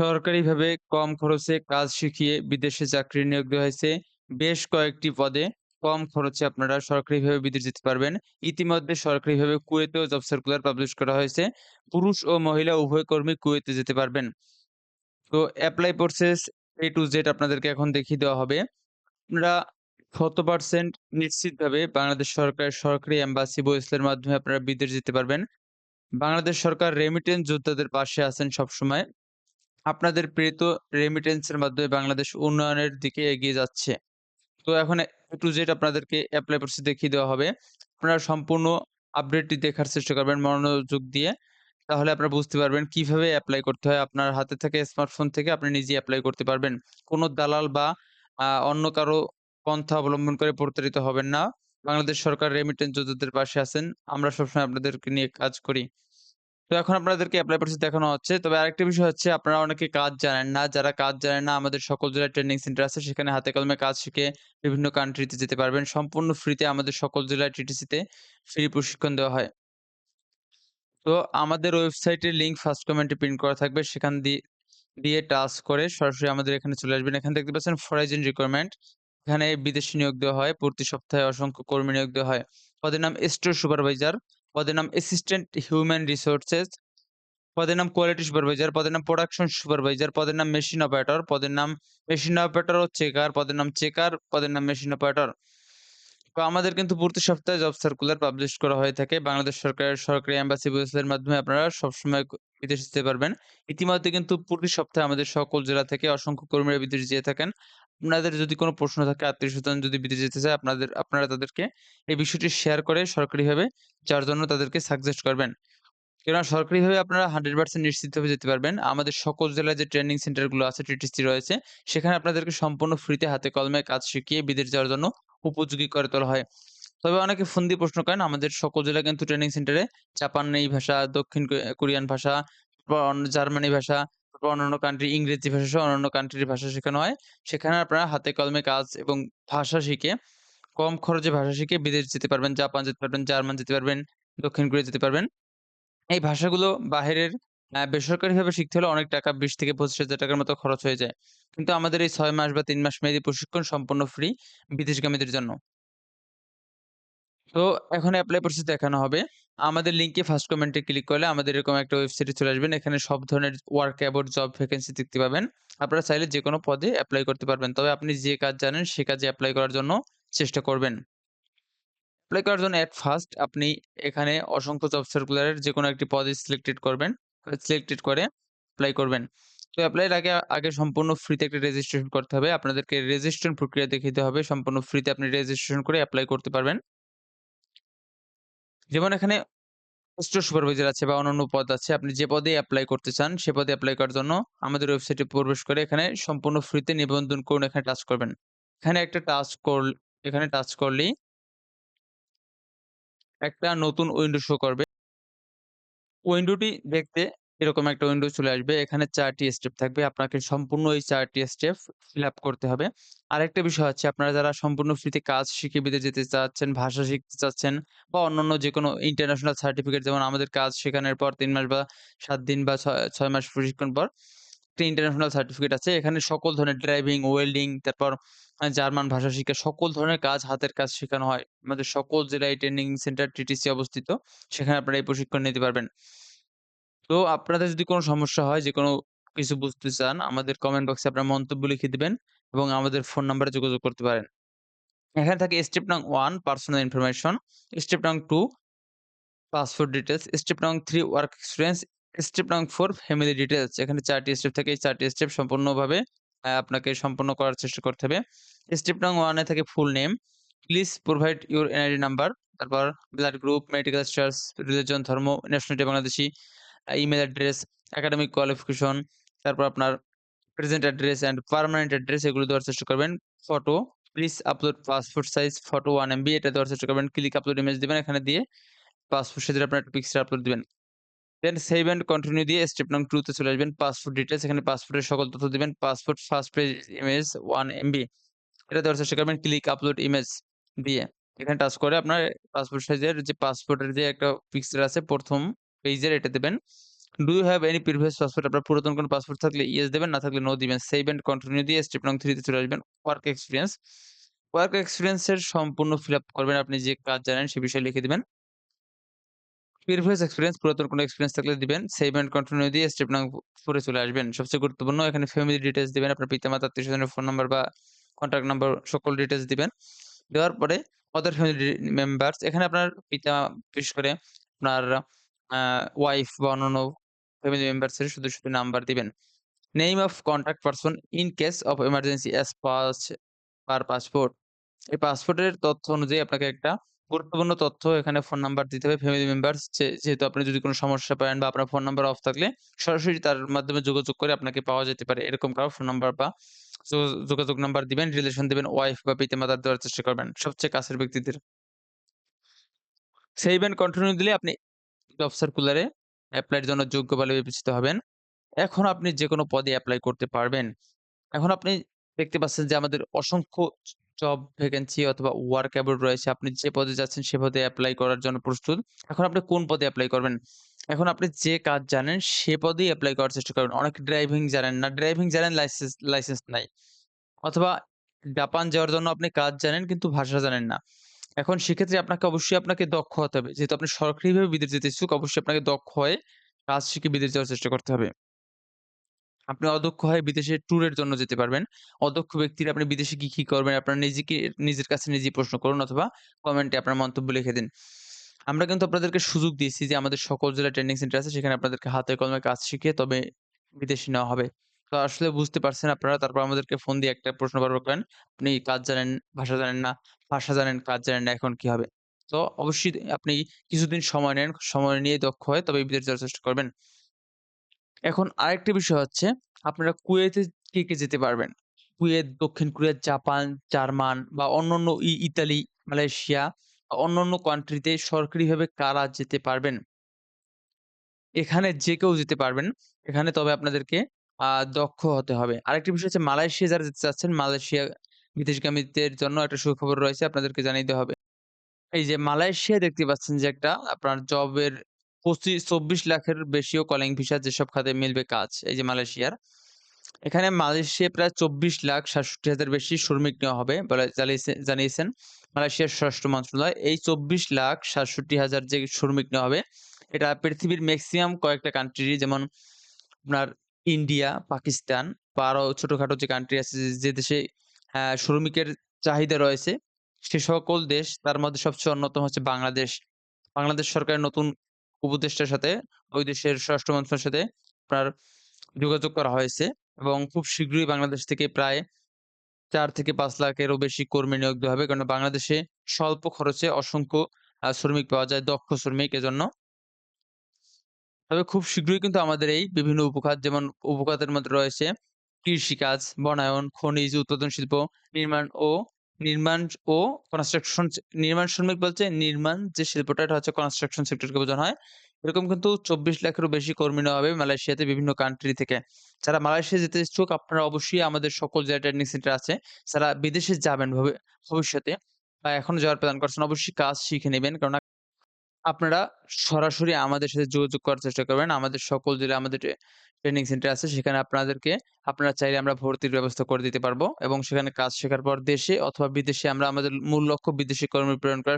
সরকারিভাবে কম খরচে কাজ শিখিয়ে বিদেশে চাকরি নিয়োগ দেওয়া হয়েছে। বেশ কয়েকটি পদে কম খরচে আপনারা সরকারিভাবে বিদেশ যেতে পারবেন। ইতিমধ্যে সরকারিভাবে কুয়েতেও জব সার্কুলার পাবলিশ করা হয়েছে। পুরুষ ও মহিলা উভয় কর্মী কুয়েতে যেতে পারবেন। তো apply process A to Z আপনাদেরকে এখন দেখিয়ে দেওয়া হবে। আপনারা শত পার্সেন্ট নিশ্চিতভাবে বাংলাদেশ সরকারের সরকারি অ্যাম্বাসি বইসেলের মাধ্যমে আপনারা বিদেশ যেতে পারবেন। বাংলাদেশ সরকার রেমিটেন্স যোদ্ধাদের পাশে আছেন সবসময়। আপনাদের প্রেরিত রেমিটেন্সের মাধ্যমে বাংলাদেশ উন্নয়নের দিকে এগিয়ে যাচ্ছে। তো এখন A to Z আপনাদেরকে এপ্লাই প্রসেস দেখিয়ে দেওয়া হবে। আপনারা সম্পূর্ণ আপডেটটি দেখার চেষ্টা করবেন মনোযোগ দিয়ে। তাহলে আপনারা বুঝতে পারবেন কীভাবে অ্যাপ্লাই করতে হয়। আপনার হাতে থাকা স্মার্টফোন থেকে আপনি নিজে অ্যাপ্লাই করতে পারবেন। কোনো দালাল বা অন্য কারও পন্থা অবলম্বন করে প্রতারিত হবেন না। বাংলাদেশ সরকার রেমিটেন্স যোদ্ধাদের পাশে আছেন। আমরা সবসময় আপনাদেরকে নিয়ে কাজ করি। তো এখন আপনাদেরকে এপ্লাই প্রসেস দেখানো হচ্ছে। তবে আরেকটা বিষয় হচ্ছে আপনারা অনেকে কাজ জানেন না। যারা কাজ জানেন না আমাদের সকল জেলায় ট্রেনিং সেন্টার আছে। সেখানে হাতে কলমে কাজ শিখে বিভিন্ন কান্ট্রিতে যেতে পারবেন। সম্পূর্ণ ফ্রিতে আমাদের সকল জেলায় টিটিসিতে ফ্রি প্রশিক্ষণ দেওয়া হয়। তো আমাদের ওয়েবসাইটের লিঙ্ক ফার্স্ট কমেন্টে প্রিন্ট করা থাকবে। সেখান দিয়ে দিয়ে টাচ করে সরাসরি আমাদের এখানে চলে আসবেন। এখানে দেখতে পাচ্ছেন ফরেজিন রিকোয়ারমেন্ট। এখানে বিদেশি নিয়োগ দেওয়া হয়। প্রতি সপ্তাহে অসংখ্য কর্মী নিয়োগ দেওয়া হয়। পদের নাম স্টোর সুপারভাইজার, পদের নাম অ্যাসিস্ট্যান্ট হিউম্যান রিসোর্সেস, পদের নাম কোয়ালিটি সুপারভাইজার, পদের নাম প্রোডাকশন সুপারভাইজার, পদের নাম মেশিন অপারেটর, পদের নাম মেশিন অপারেটর ও চেকার, পদের নাম চেকার, পদের নাম মেশিন অপারেটর। তো আমাদের কিন্তু প্রতি সপ্তাহে জব সার্কুলার পাবলিশ করা হয়ে থাকে। বাংলাদেশ সরকারের সরকারি এম্বাসি ওয়েবসাইটের মাধ্যমে আপনারা সবসময় বিদেশ যেতে পারবেন। ইতিমধ্যে কিন্তু প্রতি সপ্তাহে আমাদের সকল জেলা থেকে অসংখ্য কর্মীরা বিদেশ যেয়ে থাকেন। আপনাদের যদি কোনো প্রশ্ন থাকে আত্মীয় স্বজন যদি বিদেশ যেতে চায় আপনাদের আপনারা তাদেরকে এই বিষয়টি শেয়ার করে সরকারিভাবে যার জন্য তাদেরকে সাজেস্ট করবেন। কেননা সরকারিভাবে আপনারা 100% নিশ্চিতভাবে যেতে পারবেন। আমাদের সকল জেলায় যে ট্রেনিং সেন্টারগুলো আছে টিটিসি রয়েছে, সেখানে আপনাদেরকে সম্পূর্ণ ফ্রিতে হাতে কলমে কাজ শিখিয়ে বিদেশ যাওয়ার জন্য উপযোগী করে তোলা হয়। তবে অনেকে ফোন দিয়ে প্রশ্ন করেন আমাদের সকল জেলায় কিন্তু ট্রেনিং সেন্টারে জাপানি ভাষা, দক্ষিণ কোরিয়ান ভাষা, জার্মানি ভাষা, অন্যান্য কান্ট্রি ইংরেজি ভাষা সহ অন্যান্য কান্ট্রির ভাষা শেখানো হয়। সেখানে আপনারা হাতে কলমে কাজ এবং ভাষা শিখে কম খরচে ভাষা শিখে বিদেশ যেতে পারবেন। জাপান যেতে পারবেন, জার্মান যেতে পারবেন, দক্ষিণ কোরিয়া যেতে পারবেন। এই ভাষাগুলো বাহিরের বেসরকারিভাবে শিখতে হলে অনেক টাকা ২০ থেকে পঁচিশ হাজার টাকার মতো খরচ হয়ে যায়। কিন্তু আমাদের এই ছয় মাস বা তিন মাস মেয়াদী প্রশিক্ষণ সম্পূর্ণ ফ্রি বিদেশগামীদের জন্য। তো এখন অ্যাপ্লাই প্রসেস দেখানো হবে। আমাদের লিঙ্কে ফার্স্ট কমেন্টে ক্লিক করলে আমাদের এরকম একটা ওয়েবসাইটে চলে আসবেন। এখানে সব ধরনের ওয়ার্ক অ্যাবাউট জব ভ্যাকেন্সি দেখতে পাবেন। আপনারা চাইলে যে কোনো পদে অ্যাপ্লাই করতে পারবেন। তবে আপনি যে কাজ জানেন সে কাজে অ্যাপ্লাই করার জন্য চেষ্টা করবেন। অ্যাপ্লাই করার জন্য এট ফার্স্ট আপনি এখানে অসংখ্য জব সার্কুলারের যে কোনো একটি পদে সিলেক্টেড করবেন। সিলেক্টেড করে অ্যাপ্লাই করবেন। তো এপ্লাইয়ের আগে আগে সম্পূর্ণ ফ্রিতে একটা রেজিস্ট্রেশন করতে হবে। আপনাদেরকে রেজিস্ট্রেশন প্রক্রিয়া দেখিয়ে দিতে হবে। সম্পূর্ণ ফ্রিতে আপনি রেজিস্ট্রেশন করে অ্যাপ্লাই করতে পারবেন। যেমন এখানে সুপারভাইজার আছে বা অন্যান্য পদ আছে। আপনি যে পদে অ্যাপ্লাই করতে চান, সে পদে অ্যাপ্লাই করার জন্য আমাদের ওয়েবসাইটে প্রবেশ করে এখানে সম্পূর্ণ ফ্রিতে নিবন্ধন করুন, এখানে টাচ করবেন। এখানে একটা টাচ কর এখানে টাচ করলেই একটা নতুন উইন্ডো শো করবে। উইন্ডোটি দেখতে এরকম একটা উইন্ডো চলে আসবে। এখানে চারটি স্টেপ থাকবে। আপনাকে সম্পূর্ণ এই ৪ টি স্টেপ ফিল আপ করতে হবে। আরেকটা বিষয় হচ্ছে আপনারা যারা সম্পূর্ণ ফ্রিতে কাজ শিখে বিদেশ যেতে চাচ্ছেন, ভাষা শিখতে চাচ্ছেন বা অন্যান্য যেকোনো ইন্টারন্যাশনাল সার্টিফিকেট যেমন আমাদের কাজ শেখানোর পর তিন মাস বা সাত দিন বা ছয় ৬ মাস প্রশিক্ষণ পর একটা ইন্টারন্যাশনাল সার্টিফিকেট আছে। এখানে সকল ধরনের ড্রাইভিং, ওয়েল্ডিং তারপর জার্মান ভাষা শিখা সকল ধরনের কাজ হাতের কাজ শেখানো হয়। আমাদের সকল জেলায় ট্রেনিং সেন্টার টিটিসি অবস্থিত। সেখানে আপনারা এই প্রশিক্ষণ নিতে পারবেন। তো আপনাদের যদি কোনো সমস্যা হয় যে কোনো কিছু বুঝতে চান আমাদের কমেন্ট বক্সে আপনার মন্তব্য লিখে দিবেন এবং আমাদের ফোন নাম্বারে যোগাযোগ করতে পারেন। এখানে থাকে স্টেপ নং ওয়ান পার্সোনাল ইনফরমেশন, স্টেপ নং টু পাসপোর্ট ডিটেলস স্টেপ নং থ্রি ওয়ার্ক এক্সপেরিয়েন্স, স্টেপ নং 4 ফ্যামিলি ডিটেলস এখানে চারটি স্টেপ থাকে। এই ৪ টি স্টেপ সম্পূর্ণভাবে আপনাকে সম্পন্ন করার চেষ্টা করতে হবে। স্টেপ নং ওয়ানে থাকে full name, please provide your NID number, তারপর blood group, marital status religion ধর্ম, nationality Bangladeshi, uh email address, academic qualification, তারপর আপনার present address and permanent address এগুলো দেওয়ার চেষ্টা করবেন। Photo, please upload passport size photo one MB এটা দেওয়ার চেষ্টা করবেন। ক্লিক আপলোড ইমেজ দেবেন এখানে দিয়ে পাসপোর্ট সাইজের আপনার একটা পিকচার আপলোড দিবেন। দেন সেভ অ্যান্ড কন্টিনিউ দিয়ে স্টেপ নং 2 তে চলে আসবেন। পাসপোর্ট ডিটেলস এখানে পাসপোর্টের সকল তথ্য দিবেন। Passport first page image 1 MB এটা দেওয়ার চেষ্টা করবেন। ক্লিক আপলোড ইমেজ দিয়ে এখানে টাচ করে আপনার পাসপোর্ট সাইজের যে পাসপোর্টের যে একটা পিকচার আছে ১ম পেজের এটা দেবেন do you have any previous passport আপনার পুরাতন কোনো পাসপোর্ট থাকলে ইয়েস দেবেন না থাকলে নো দিবেন। সেভ অ্যান্ড কন্টিনিউ দিয়ে স্টেপ নং 3 তে চলে আসবেন। ওয়ার্ক এক্সপিরিয়েন্স ওয়ার্ক এক্সপেরিয়েন্স এর সম্পূর্ণ ফিল আপ করবেন। আপনি যে কাজ জানেন সে বিষয়ে লিখে দিবেন। প্রিভিয়াস এক্সপেরিয়েন্স পুরাতন কোনো এক্সপিরিয়েন্স থাকলে দিবেন। সেভ অ্যান্ড কন্টিনিউ দিয়ে স্টেপ নং 4 এ চলে আসবেন। সবচেয়ে গুরুত্বপূর্ণ এখানে ফ্যামিলি ডিটেলস দিবেন। আপনার পিতামাতা, আত্মীয়স্বজনের ফোন নাম্বার বা কন্টাক্ট নাম্বার সকল ডিটেলস দিবেন। দেওয়ার পরে অদার ফ্যামিলি মেম্বারস এখানে আপনার পিতা বিশেষ করে আপনার আ ওয়াইফ বা অন্যান্য ফ্যামিলি মেম্বারস এর সদস্যদের নাম্বার দিবেন। Name of contact person in case of emergency as pass per passport. এই পাসপোর্টের তথ্য অনুযায়ী আপনাকে একটা গুরুত্বপূর্ণ তথ্য এখানে ফোন নাম্বার দিতে হবে ফ্যামিলি মেম্বারস যেহেতু আপনি যদি কোনো সমস্যা পান বা আপনার ফোন নাম্বার অফ থাকলে সরাসরি তার মাধ্যমে যোগাযোগ করে আপনাকে পাওয়া যেতে পারে। এরকম কারও ফোন নাম্বার বা যোগাযোগ নাম্বার দিবেন, রিলেশন দিবেন, ওয়াইফ বা পিতামাতার দেওয়ার চেষ্টা করবেন। সবচেয়ে কাছের ব্যক্তিদের। সেভ অ্যান্ড কন্টিনিউ দিলে আপনি জব সার্কুলারে এপ্লাই এর জন্য যোগ্য বলে বিবেচিত হবেন। এখন আপনি যেকোনো পদে এপ্লাই করতে পারবেন। এখন আপনি দেখতে পাচ্ছেন যে আমাদের অসংখ্য জব ভ্যাকেন্সি অথবা ওয়ার্ক অ্যাবর্ড রয়েছে। আপনি যে পদে যাচ্ছেন সে পদে অ্যাপ্লাই করার জন্য প্রস্তুত। এখন আপনি কোন পদে অ্যাপ্লাই করবেন? এখন আপনি যে কাজ জানেন সে পদেই অ্যাপ্লাই করার চেষ্টা করবেন। অনেকে ড্রাইভিং জানেন না। ড্রাইভিং জানেন লাইসেন্স লাইসেন্স নাই। অথবা জাপান যাওয়ার জন্য আপনি কাজ জানেন কিন্তু ভাষা জানেন না। এখন সেক্ষেত্রে আপনাকে অবশ্যই আপনাকে দক্ষ হতে হবে। যেহেতু আপনি সরকারিভাবে বিদেশ যেতে ইচ্ছুক অবশ্যই আপনাকে দক্ষ হয়ে কাজ শিখে বিদেশ যাওয়ার চেষ্টা করতে হবে। আপনি অদক্ষ হয়ে বিদেশে ট্যুরের জন্য যেতে পারবেন। অদক্ষ ব্যক্তিরা আপনি বিদেশে কি, কি করবেন আপনার নিজেকে নিজের কাছে নিজেই প্রশ্ন করুন অথবা কমেন্টে আপনার মন্তব্য লিখে দিন। আমরা কিন্তু আপনাদেরকে সুযোগ দিয়েছি যে আমাদের সকল জেলায় ট্রেনিং সেন্টার আছে সেখানে আপনাদেরকে হাতে কলমে কাজ শিখিয়ে তবে বিদেশে নেওয়া হবে। তো আসলে বুঝতে পারছেন আপনারা তারপর আমাদেরকে ফোন দিয়ে একটা প্রশ্ন বারবার করেন। আপনি কাজ জানেন, ভাষা জানেন না, ভাষা জানেন, কাজ জানেন না এখন কি হবে? তো অবশ্যই আপনি কিছুদিন সময় নেন। সময় নিয়ে দক্ষ হয় তবে বিদেশ যাওয়ার চেষ্টা করবেন। এখন আরেকটা বিষয় হচ্ছে আপনারা কুয়েতে কে, কে যেতে পারবেন? কুয়েত, দক্ষিণ কোরিয়া, জাপান, জার্মান বা অন্যান্য ইতালি, মালয়েশিয়া অন্যান্য কান্ট্রিতে সরকারিভাবে কারা যেতে পারবেন? এখানে যে কেউ যেতে পারবেন। এখানে তবে আপনাদেরকে দক্ষ হতে হবে। আরেকটি বিষয় হচ্ছে মালয়েশিয়া যারা যেতে চাচ্ছেন, মালয়েশিয়া বিদেশগামীদের জন্য একটা সুখবর রয়েছে আপনাদেরকে জানিয়ে হবে। এই যে মালয়েশিয়ায় দেখতে পাচ্ছেন যে একটা আপনার জবের ২৫-২৪ লাখের বেশিও কলিং ভিসা যেসব খাতে মিলবে কাজ। এই যে মালয়েশিয়ার। এখানে মালয়েশিয়ায় প্রায় ২৪ লাখ ৬৭ হাজার বেশি শ্রমিক নেওয়া হবে বলে জানিয়েছে জানিয়েছেন মালয়েশিয়ার স্বরাষ্ট্র মন্ত্রণালয়। এই ২৪ লাখ ৬৭ হাজার যে শ্রমিক নেওয়া হবে এটা পৃথিবীর মেক্সিমাম কয়েকটা কান্ট্রি যেমন আপনার ইন্ডিয়া, পাকিস্তান বা আরও ছোটখাটো যে কান্ট্রি আছে যে, দেশে আ শ্রমিকের চাহিদা রয়েছে সে সকল দেশ তার মধ্যে সবচেয়ে অন্যতম হচ্ছে বাংলাদেশ। বাংলাদেশ সরকারের নতুন উপদেষ্টার সাথে ওই দেশের স্বরাষ্ট্র মন্ত্রণালয়ের সাথে আপনার যোগাযোগ করা হয়েছে এবং খুব শীঘ্রই বাংলাদেশ থেকে প্রায় ৪ থেকে ৫ লাখেরও বেশি কর্মী নিয়োগ দেওয়া হবে। কারণ বাংলাদেশে স্বল্প খরচে অসংখ্য শ্রমিক পাওয়া যায়, দক্ষ শ্রমিক এজন্য। তবে খুব শীঘ্রই কিন্তু আমাদের এই বিভিন্ন উপখাত যেমন উপখাতের মধ্যে রয়েছে কৃষিকাজ, বনায়ন, খনিজ উৎপাদন শিল্প, নির্মাণ ও নির্মাণ ও কনস্ট্রাকশন নির্মাণ শ্রমিক বলছে নির্মাণ যে শিল্পটা এটা হচ্ছে কনস্ট্রাকশন সেক্টরকে বোঝানো হয়। এরকম কিন্তু ২৪ লাখেরও বেশি কর্মী নেওয়া হবে মালয়েশিয়াতে বিভিন্ন কান্ট্রি থেকে। যারা মালয়েশিয়া যেতে ইচ্ছুক আপনারা অবশ্যই আমাদের সকল জেলায় ট্রেনিং সেন্টার আছে। যারা বিদেশে যাবেন ভবি ভবিষ্যতে বা এখনও যাওয়ার প্ল্যান করছেন অবশ্যই কাজ শিখে নেবেন কেননা আপনারা সরাসরি আমাদের সাথে যোগাযোগ করার চেষ্টা করবেন। আমাদের সকল জেলা, আমাদের ট্রেনিং সেন্টার আছে। সেখানে আপনাদেরকে, আপনারা চাইলে আমরা ভর্তির ব্যবস্থা করে দিতে পারব এবং সেখানে কাজ শেখার পর দেশে অথবা বিদেশে আমরা আমাদের মূল লক্ষ্য বিদেশি কর্মী প্রেরণ করা।